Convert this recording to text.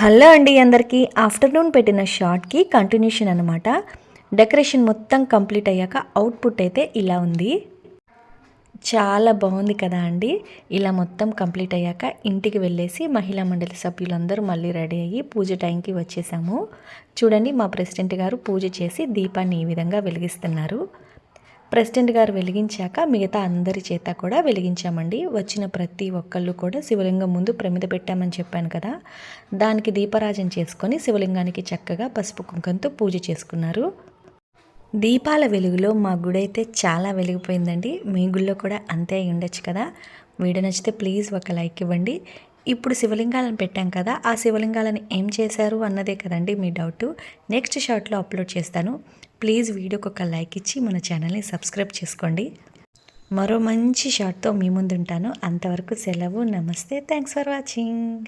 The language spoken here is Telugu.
హలో అండి అందరికీ. ఆఫ్టర్నూన్ పెట్టిన షార్ట్కి కంటిన్యూషన్ అనమాట డెకరేషన్ మొత్తం కంప్లీట్ అయ్యాక అవుట్పుట్ అయితే ఇలా ఉంది. చాలా బాగుంది కదా అండి. ఇలా మొత్తం కంప్లీట్ అయ్యాక ఇంటికి వెళ్ళేసి మహిళా మండలి సభ్యులందరూ మళ్ళీ రెడీ అయ్యి పూజ టైంకి వచ్చేసాము. చూడండి మా ప్రెసిడెంట్ గారు పూజ చేసి దీపాన్ని ఈ విధంగా వెలిగిస్తున్నారు. ప్రెసిడెంట్ గారు వెలిగించాక మిగతా అందరి చేత కూడా వెలిగించామండి. వచ్చిన ప్రతి ఒక్కళ్ళు కూడా శివలింగం ముందు ప్రమిద పెట్టామని చెప్పాను కదా. దానికి దీపరాజం చేసుకొని శివలింగానికి చక్కగా పసుపు కుంకంతో పూజ చేసుకున్నారు. దీపాల వెలుగులో మా గుడి అయితే చాలా వెలిగిపోయిందండి. మీ గుళ్ళో కూడా అంతే అయి ఉండొచ్చు కదా. వీడియో నచ్చితే ప్లీజ్ ఒక లైక్ ఇవ్వండి. ఇప్పుడు శివలింగాలను పెట్టాం కదా. ఆ శివలింగాలను ఏం చేశారు అన్నదే కదండి మీ డౌట్. నెక్స్ట్ షార్ట్లో అప్లోడ్ చేస్తాను. ప్లీజ్ వీడియోకి ఒక లైక్ ఇచ్చి మన ఛానల్ని సబ్స్క్రైబ్ చేసుకోండి. మరో మంచి షార్ట్తో మీ ముందుంటాను. అంతవరకు సెలవు నమస్తే. Thanks for watching